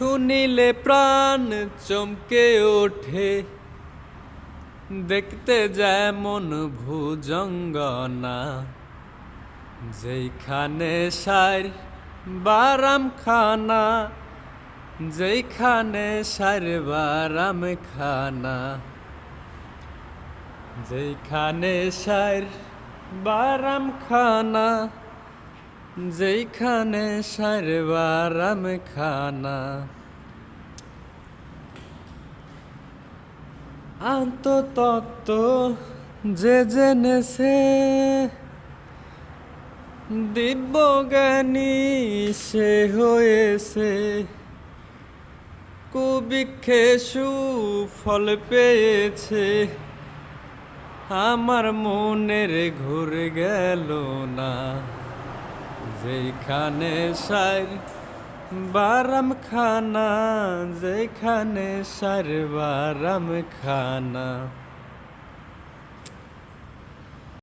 শুনিলে প্রাণ চমকে ওঠে। দেখতে যেমন ভুজঙ্গনা। যেইখানে সার বারাম খানা যেইখানে সার বারাম খানা যেইখানে সার বারাম খানা যেইখানে সার বারাম খানা। আন্ততত্ত্ব যে জেনেছে, দিব্যজ্ঞানী সে হয়েছে। কুবিক্ষে সুফল পেয়েছে। আমার মনের ঘুর গেল না। যেখানে সার বারাম খানা যেখানে সার বারাম খানা